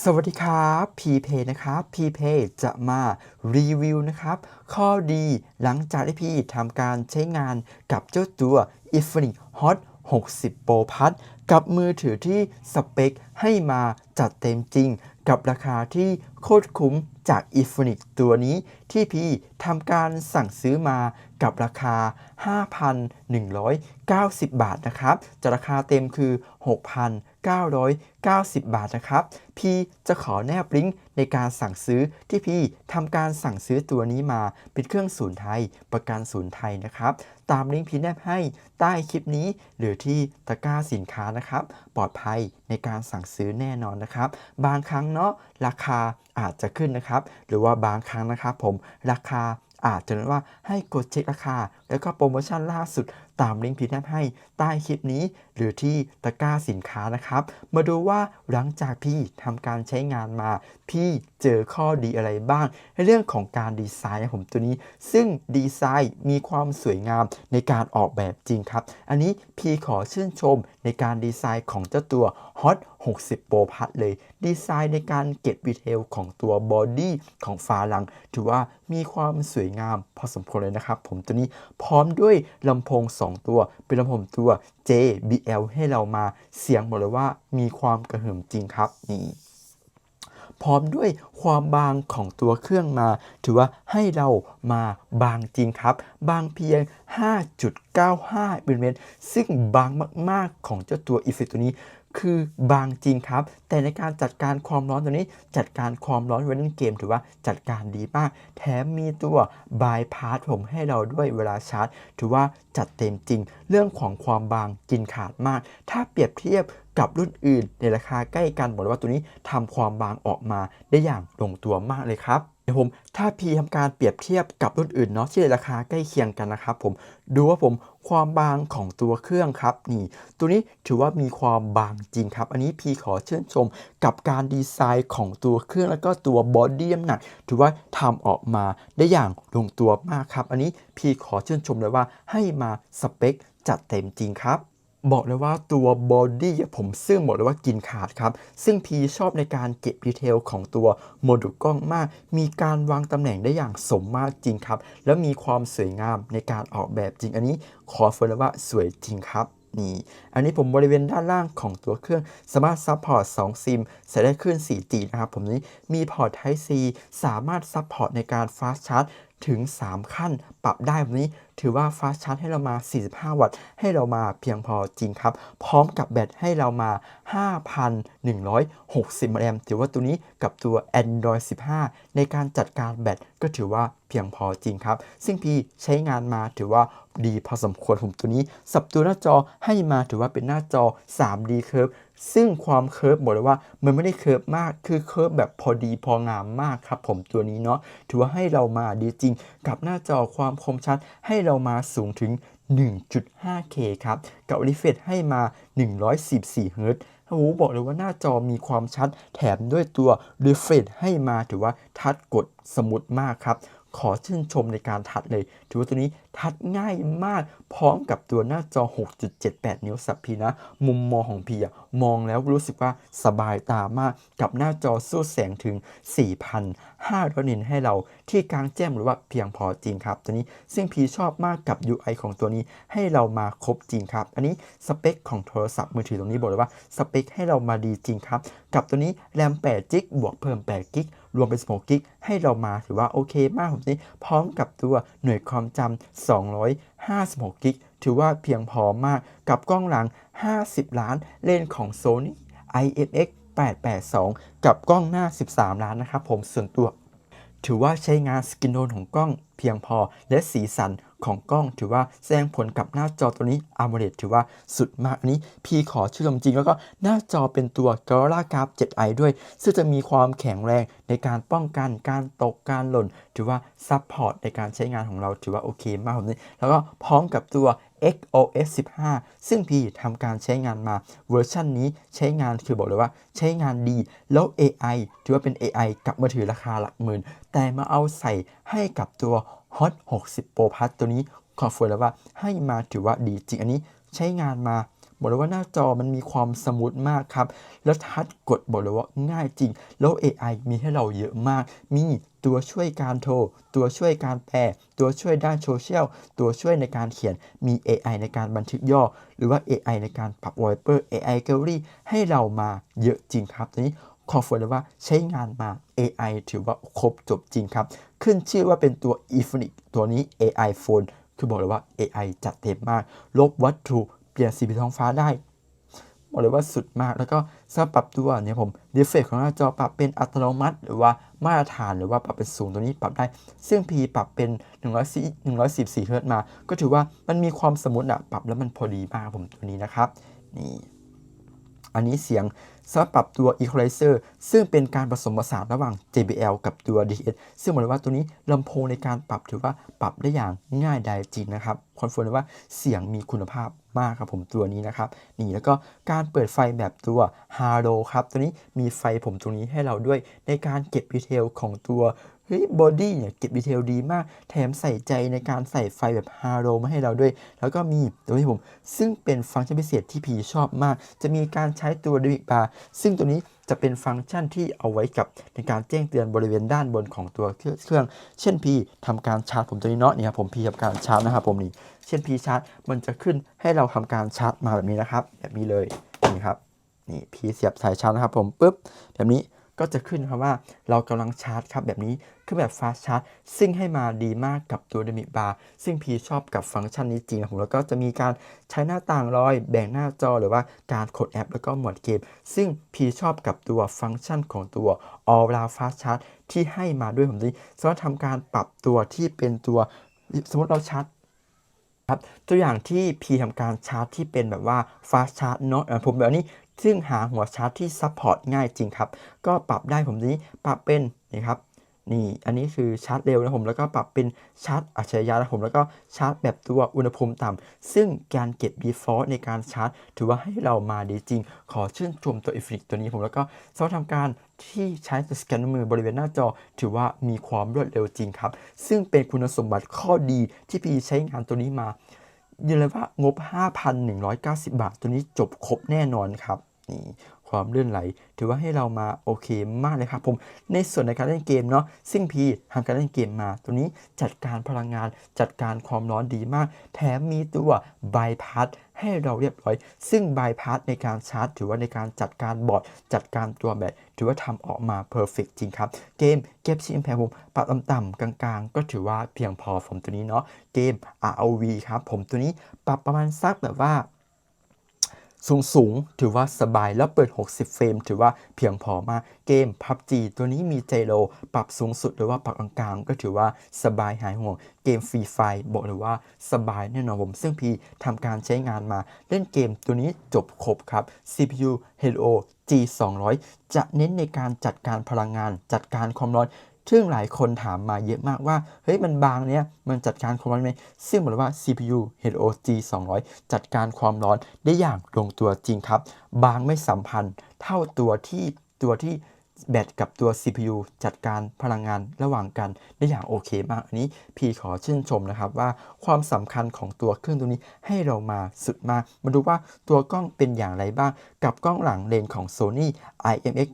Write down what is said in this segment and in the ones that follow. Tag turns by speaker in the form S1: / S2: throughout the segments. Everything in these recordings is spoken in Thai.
S1: สวัสดีครับพีเพนะครับพีเพจะมารีวิวนะครับ ข้อดีหลังจากที่พี่ทำการใช้งานกับเจ้าตัว Infinix Hot 60 Pro Plus กับมือถือที่สเปคให้มาจัดเต็มจริง กับราคาที่โคตรคุ้ม จาก Infinix ตัวนี้ที่พี่ทำการสั่งซื้อมากับราคา 5,190 บาทนะครับจะราคาเต็มคือ 6,990 บาทนะครับ พี่จะขอแนบลิงก์ในการสั่งซื้อที่พี่ทำการสั่งซื้อตัวนี้มาเป็นเครื่องศูนย์ไทยประกันศูนย์ไทยนะครับ ตามลิงก์พินแนบให้ใต้คลิปนี้ หรือที่ตะกร้าสินค้านะครับ ปลอดภัยในการสั่งซื้อแน่นอนนะครับ บางครั้งเนาะราคาอาจจะขึ้นนะครับ หรือว่าบางครั้งนะครับผมราคาอาจจะว่าให้กดเช็คราคา แล้วก็โปรโมชั่นล่าสุด ตามลิงก์พี่แนบให้ใต้คลิปนี้ หรือที่ตะกร้าสินค้านะครับ มาดูว่าหลังจากพี่ทำการใช้งานมา พี่เจอข้อดีอะไรบ้าง ในเรื่องของการดีไซน์ผมตัวนี้ ซึ่งดีไซน์มีความสวยงามในการออกแบบจริงครับ อันนี้พี่ขอชื่นชมในการดีไซน์ของเจ้าตัว Hot 60 Pro Plus เลย ดีไซน์ในการเก็บดีเทลของตัวบอดี้ของฝาหลัง ถือว่ามีความสวยงามพอสมควรเลยนะครับ ผมตัวนี้พร้อมด้วยลำโพง2ตัว เป็นลำโพงตัว JBL ให้เรามาเสียงบอกเลยว่ามีความกระหึ่มจริงครับนี่พร้อมด้วยความบางของตัวเครื่องมา ถือว่าให้เรามาบางจริงครับ บางเพียง 5.95มิลลิเมตรซึ่งบางมาก ๆ ของเจ้าตัวอีฟิตัวนี้ คือบางจริงครับ แต่ในการจัดการความร้อนตัวนี้ จัดการความร้อนเวลาเล่นเกมถือว่าจัดการดีมาก แถมมีตัวบายพาสผมให้เราด้วยเวลาชาร์จ ถือว่าจัดเต็มจริง เรื่องของความบางกินขาดมาก ถ้าเปรียบเทียบกับรุ่นอื่นในราคาใกล้กันบอกเลยว่าตัวนี้ทำความบางออกมาได้อย่างลงตัวมากเลยครับ ผมถ้าพีทำการเปรียบเทียบกับรุ่นอื่นเนาะที่ในราคาใกล้เคียงกันนะครับผมดูว่าผมความบางของตัวเครื่องครับนี่ตัวนี้ถือว่ามีความบางจริงครับ อันนี้พีขอเชื่นชมกับการดีไซน์ของตัวเครื่องแล้วก็ตัวบอดี้น้ำหนักถือว่าทำออกมาได้อย่างลงตัวมากครับ อันนี้พีขอเชื่นชมเลยว่าให้มาสเปคจัดเต็มจริงครับ บอกเลยว่าตัวบอดี้ผมซึ่งบอกเลยว่ากินขาดครับ ซึ่งพีชอบในการเก็บดีเทลของตัวโมดูลกล้องมาก มีการวางตำแหน่งได้อย่างสมมาตรจริงครับ แล้วมีความสวยงามในการออกแบบจริง อันนี้ขอเฟิร์นเลยว่าสวยจริงครับนี่อันนี้ผมบริเวณด้านล่างของตัวเครื่องสามารถซัพพอร์ต 2 ซิมใส่ได้ขึ้น 4G นะครับ ผมนี้มีพอร์ต Type C สามารถซัพพอร์ตในการ Fast Charge ถึง 3 ขั้นปรับได้แบบนี้ ถือว่า Fast Charge ให้เรามา 45 วัตต์ ให้เรามาเพียงพอจริงครับ พร้อมกับแบตให้เรามา 5,160มิลลิแอมถือว่าตัวนี้กับตัว Android 15 ในการจัดการแบตก็ถือว่าเพียงพอจริงครับ ซึ่งพี่ใช้งานมาถือว่าดีพอสมควรผมตัวนี้ สับตัวหน้าจอให้มาถือว่าเป็นหน้าจอ 3D Curve ซึ่งความเคิร์ฟบอกเลยว่ามันไม่ได้เคิร์ฟมาก คือเคิร์ฟแบบพอดีพองามมากครับผมตัวนี้เนาะ ถือว่าให้เรามาดีจริง กับหน้าจอความคมชัดให้เรามาสูงถึง 1.5K ครับ กับ refresh ให้มา 144 Hz โอ้โหบอกเลยว่าหน้าจอมีความชัดแถมด้วยตัว refresh ให้มาถือว่าทัดกดสมุดมากครับ ขอชื่นชมในการทัดเลย ถือว่าตัวนี้ ทัดง่ายมาก พร้อมกับตัวหน้าจอ 6.78 นิ้วสับพีนะ มุมมองของพีอะมองแล้วรู้สึกว่าสบายตามากกับหน้าจอสู้แสงถึง 4,500นิตให้เราที่กลางแจ้งหรือว่าเพียงพอจริงครับ ตัวนี้ซึ่งพีชอบมากกับ UI ของตัวนี้ให้เรามาครบจริงครับ อันนี้สเปคของโทรศัพท์มือถือตรงนี้บอกเลยว่าสเปคให้เรามาดีจริงครับ กับตัวนี้แรม8จิกบวกเพิ่ม8กิกรวมเป็น16กิกให้เรามาถือว่าโอเคมากผมนี้พร้อมกับตัวหน่วยความจำ256 กิก ถือว่าเพียงพอมากกับกล้องหลัง 50 ล้านเลนของ Sony IMX 882 กับกล้องหน้า 13 ล้านนะครับผมส่วนตัว ถือว่าใช้งานสกินโทนของกล้องเพียงพอและสีสัน ของกล้องถือว่าแสดงผลกับหน้าจอตัวนี้ AMOLED ถือว่าสุดมากอันนี้พี่ขอชื่นชมจริง แล้วก็หน้าจอเป็นตัว Gorilla Glass 7i ด้วย ซึ่งจะมีความแข็งแรงในการป้องกันการตกการหล่น ถือว่าซัพพอร์ตในการใช้งานของเราถือว่าโอเคมากผมนี้แล้วก็พร้อมกับตัว XOS 15 ซึ่งพี่ทำการใช้งานมาเวอร์ชันนี้ใช้งานคือบอกเลยว่าใช้งานดี แล้ว AI ถือว่าเป็น AI กับมือถือราคาหลักหมื่น แต่มาเอาใส่ให้กับตัว Hot 60 Pro Plus ตัวนี้ขอเฟิร์นแล้วว่าให้มาถือว่าดีจริงอันนี้ใช้งานมาบอกเลยว่าหน้าจอมันมีความสมูทมากครับ แล้วทัชกดบอกเลยว่าง่ายจริง แล้ว AI มีให้เราเยอะมาก มีตัวช่วยการโทร ตัวช่วยการแปล ตัวช่วยด้านโซเชียล ตัวช่วยในการเขียน มี AI ในการบันทึกย่อ หรือว่า AI ในการปรับ wallpaper AI gallery ให้เรามาเยอะจริงครับตัวนี้ คอนเฟิร์มเลยว่าใช้งานมา AI ถือว่าครบจบจริงครับ ขึ้นชื่อว่าเป็นตัว e p h o n i c ตัวนี้ AI phone คือบอกเลยว่า AI จัดเต็มมาก ลบวัตถุเปลี่ยนสีท้องฟ้าได้บอกเลยว่าสุดมากแล้วก็สำหรับปรับตัวเนี่ยผมดีเฟกของหน้าจอปรับเป็นอัตโนมัติ หรือว่ามาตรฐานหรือว่าปรับเป็นสูงตัวนี้ปรับได้ ซึ่ง P ปรับเป็น 110 114เฮิร์ตมา ก็ถือว่ามันมีความสมูทอะปรับแล้วมันพอดีมากผมตัวนี้นะครับนี่ อันนี้เสียงสำหรับปรับตัว Equalizer ซึ่งเป็นการผสมผสานระหว่าง JBL กับตัว DTS ซึ่งบอกเลยว่าตัวนี้ลำโพงในการปรับถือว่าปรับได้อย่างง่ายดายจริงนะครับ คอนเฟิร์มเลยว่าเสียงมีคุณภาพมากครับผมตัวนี้นะครับ นี่แล้วก็การเปิดไฟแบบตัว Halo ครับ ตัวนี้มีไฟผมตรงนี้ให้เราด้วยในการเก็บดีเทลของตัว เฮ้ยบอดี้เนี่ยเก็บดีเทลดีมาก แถมใส่ใจในการใส่ไฟแบบฮาโ o มาให้เราด้วย แล้วก็มีตัวที่ผม ซึ่งเป็นฟังก์ชันพิเศษที่พีชอบมาก จะมีการใช้ตัวดิบาร์ซึ่งตัวนี้จะเป็นฟังก์ชันที่เอาไว้กับในการแจ้งเตือนบริเวณด้านบนของตัวเครื่อง เช่นพีทำการชาร์จผมตัวนี้เนาะนี่ครับผมพีทำการชาร์จนะครับผมนี่เช่นพีชาร์จมันจะขึ้นให้เราทำการชาร์จมาแบบนี้นะครับ แบบนี้เลยนี่ครับนี่พีเสียบสายชาร์จนะครับผมปุ๊บแบบนี้ ก็จะขึ้นครับว่าเรากำลังชาร์จครับแบบนี้คือแบบฟาสชาร์จซึ่งให้มาดีมากกับตัวเดมิบาร์ซึ่งพีชอบกับฟังก์ชันนี้จริงนะผมแล้วก็จะมีการใช้หน้าต่างลอย แบ่งหน้าจอหรือว่าการกดแอป แล้วก็หมวดเกม ซึ่งพีชอบกับตัวฟังก์ชันของตัว All Round Fast Charge ที่ให้มาด้วยผมนี้สามารถทำการปรับตัวที่เป็นตัวสมมติเราชาร์จครับตัวอย่างที่พีทำการชาร์จที่เป็นแบบว่า fast charge เนาะผมแบบนี้ ซึ่งหาหัวชาร์จที่ซัพพอร์ตง่ายจริงครับ ก็ปรับได้ผมนี้ปรับเป็นนี่ครับนี่อันนี้คือชาร์จเร็วนะผมแล้วก็ปรับเป็นชาร์จอัจฉริยะนะผมแล้วก็ชาร์จแบบตัวอุณหภูมิต่ำซึ่งการเก็บ default ในการชาร์จ ถือว่าให้เรามาดีจริง ขอชื่นชมตัว e f f i c ตัวนี้ผมแล้วก็สามารถทำการที่ใช้สแกนมือบริเวณหน้าจอ ถือว่ามีความรวดเร็วจริงครับ ซึ่งเป็นคุณสมบัติข้อดีที่พีใช้งานตัวนี้มา ยืนเลยว่างบ 5,190 บาท ตัวนี้จบครบแน่นอนครับนี่ความเลื่อนไหล ถือว่าให้เรามาโอเคมากเลยครับผมในส่วนในการเล่นเกมเนาะซึ่งพีทำการเล่นเกมมา ตัวนี้จัดการพลังงานจัดการความร้อนดีมาก แถมมีตัวใบพัด ให้เราเรียบร้อย ซึ่งบายพาสในการชาร์จถือว่าในการจัดการบอร์ดจัดการตัวแบตถือว่าทำออกมาเพอร์เฟกจริงครับ เกมเก็บชิ้นแพงผมปรับต่ำๆกลางๆ ก็ถือว่าเพียงพอผมตัวนี้เนาะเกม ROV ครับผมตัวนี้ปรับประมาณสักแบบว่า สูงสูงถือว่าสบายแล้วเปิด 60 เฟรม ถือว่าเพียงพอมากเกม PUBG ตัวนี้มีไจโรปรับสูงสุดหรือว่าปรับกลางก็ถือว่าสบายหายห่วง เกมฟรีไฟบอกเลยว่าสบายแน่นอนผม ซึ่งพีทำการใช้งานมา เล่นเกมตัวนี้จบครบครับ CPU Helio G 2 0 0 จะเน้นในการจัดการพลังงานจัดการความร้อน ซึ่งหลายคนถามมาเยอะมากว่า เฮ้ย มันบางเนี้ยมันจัดการความร้อนไหม ซึ่งบอกเลยว่า CPU Helio G 2 0 0 จัดการความร้อนได้อย่างลงตัวจริงครับ บางไม่สัมพันธ์เท่าตัวที่ตัวที่ แบตกับตัว CPU จัดการพลังงานระหว่างกันได้อย่างโอเคมาก อันนี้พี่ขอชื่นชมนะครับว่าความสำคัญของตัวเครื่องตัวนี้ให้เรามาสุดมาก มาดูว่าตัวกล้องเป็นอย่างไรบ้าง กับกล้องหลังเลนของ Sony IMX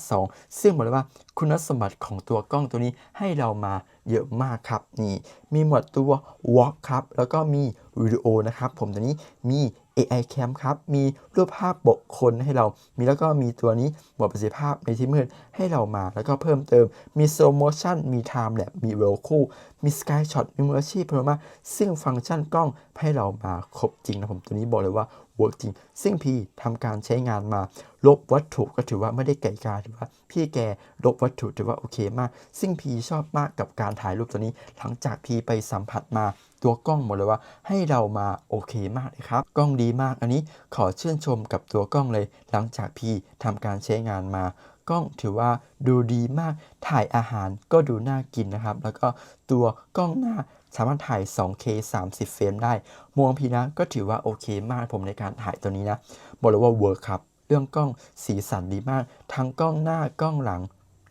S1: 882 ซึ่งบอกเลยว่าคุณสมบัติของตัวกล้องตัวนี้ให้เรามาเยอะมากครับนี่มีหมวดตัว Walk ครับแล้วก็มีวิดีโอนะครับผมตัวนี้มี AI Cam ครับ มีรูปภาพบุคคลให้เรา มีแล้วก็มีตัวนี้หมวดประสิทธิภาพในที่มืดให้เรามา แล้วก็เพิ่มเติม มี Slow Motion มี Time Lapse มี Roll คู่ มี Sky Shot มี Mercy Panorama ซึ่งฟังก์ชันกล้องให้เรามาครบจริงนะผมตัวนี้บอกเลยว่า เวิร์กจริง ซึ่งพี่ทำการใช้งานมา ลบวัตถุก็ถือว่าไม่ได้ไก่กาถือว่า พี่แกลบวัตถุถือว่าโอเคมาก ซึ่งพี่ชอบมากกับการถ่ายรูปตัวนี้ หลังจากพี่ไปสัมผัสมาตัวกล้องหมดเลยว่าให้เรามาโอเคมากเลยครับ กล้องดีมากอันนี้ขอชื่นชมกับตัวกล้องเลย หลังจากพี่ทำการใช้งานมากล้องถือว่าดูดีมากถ่ายอาหารก็ดูน่ากินนะครับ แล้วก็ตัวกล้องหน้า สามารถถ่าย 2K 30 เฟรมได้มองพีนะก็ถือว่าโอเคมากผมในการถ่ายตัวนี้นะ บอกเลยว่าเวิร์คครับ เรื่องกล้องสีสันดีมาก ทั้งกล้องหน้ากล้องหลัง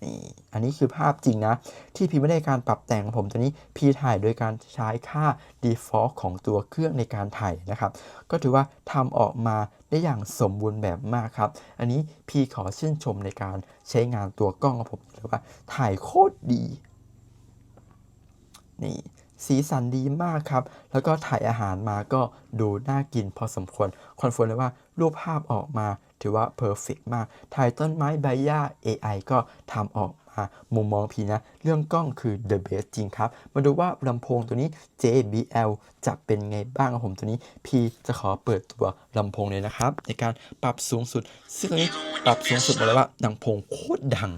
S1: นี่อันนี้คือภาพจริงนะ ที่พี่ไม่ได้การปรับแต่งของผมตัวนี้พี่ถ่ายโดยการใช้ค่า default ของตัวเครื่องในการถ่ายนะครับ ก็ถือว่าทำออกมาได้อย่างสมบูรณ์แบบมากครับ อันนี้พี่ขอชื่นชมในการใช้งานตัวกล้องของผมเลยว่าถ่ายโคตรดี นี่ สีสันดีมากครับ แล้วก็ถ่ายอาหารมาก็ดูน่ากินพอสมควร คอนเฟิร์มเลยว่ารูปภาพออกมาถือว่าเพอร์เฟกมาก ถ่ายต้นไม้ใบหญ้า AI ก็ทำออกมามุมมองพีนะ เรื่องกล้องคือ the best จริงครับ มาดูว่าลำโพงตัวนี้ JBL จะเป็นไงบ้างครับผมตัวนี้พีจะขอเปิดตัวลำโพงเลยนะครับ ในการปรับสูงสุด ซึ่งตัวนี้ปรับสูงสุดมาเลยว่าลำโพงโคตรดัง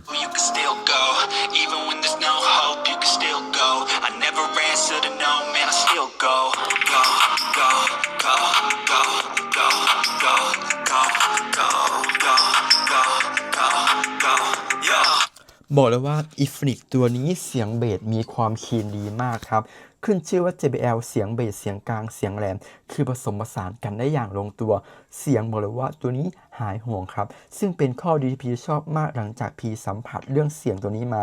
S1: บอกเลยว่า i f n i x ตัวนี้เสียงเบสมีความคีนดีมากครับ ขึ้นชื่อว่า JBL เสียงเบสเสียงกลางเสียงแหลม คือผสมผสานกันได้อย่างลงตัว เสียงบอกเลยว่าตัวนี้หายห่วงครับ ซึ่งเป็นข้อดีที่พีชอบมากหลังจากพีสัมผัสเรื่องเสียงตัวนี้มา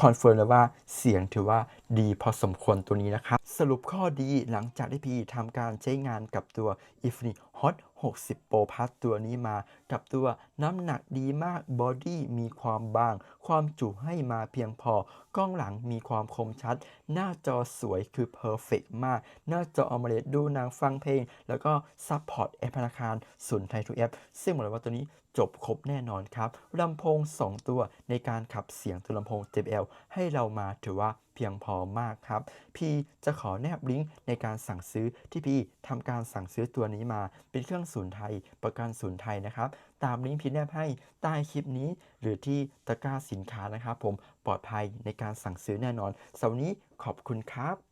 S1: คอนเฟิร์มเลยว่าเสียงถือว่าดีพอสมควรตัวนี้นะครับสรุปข้อดีหลังจากที่พีทำการใช้งานกับตัว i f n i Hot 60 Pro Plus ตัวนี้มา กับตัวน้ำหนักดีมากบอดี้มีความบาง ความจุให้มาเพียงพอกล้องหลังมีความคมชัด หน้าจอสวยคือเพอร์เฟกมาก หน้าจอ AMOLED ดูนังฟังเพลง แล้วก็ซัพพอร์ตแอปธนาคารศูนย์ไทยทุกแอปซึ่งบอกเลยว่าตัวนี้ จบครบแน่นอนครับลำโพง 2 ตัวในการขับเสียงตัวลำโพง JBL ให้เรามาถือว่าเพียงพอมากครับ พี่จะขอแนบลิงก์ในการสั่งซื้อที่พี่ทำการสั่งซื้อตัวนี้มา เป็นเครื่องศูนย์ไทย ประกันศูนย์ไทยนะครับ ตามลิงก์พี่แนบให้ใต้คลิปนี้ หรือที่ตะกร้าสินค้านะครับผมปลอดภัยในการสั่งซื้อแน่นอนสำหรับวันนี้ขอบคุณครับ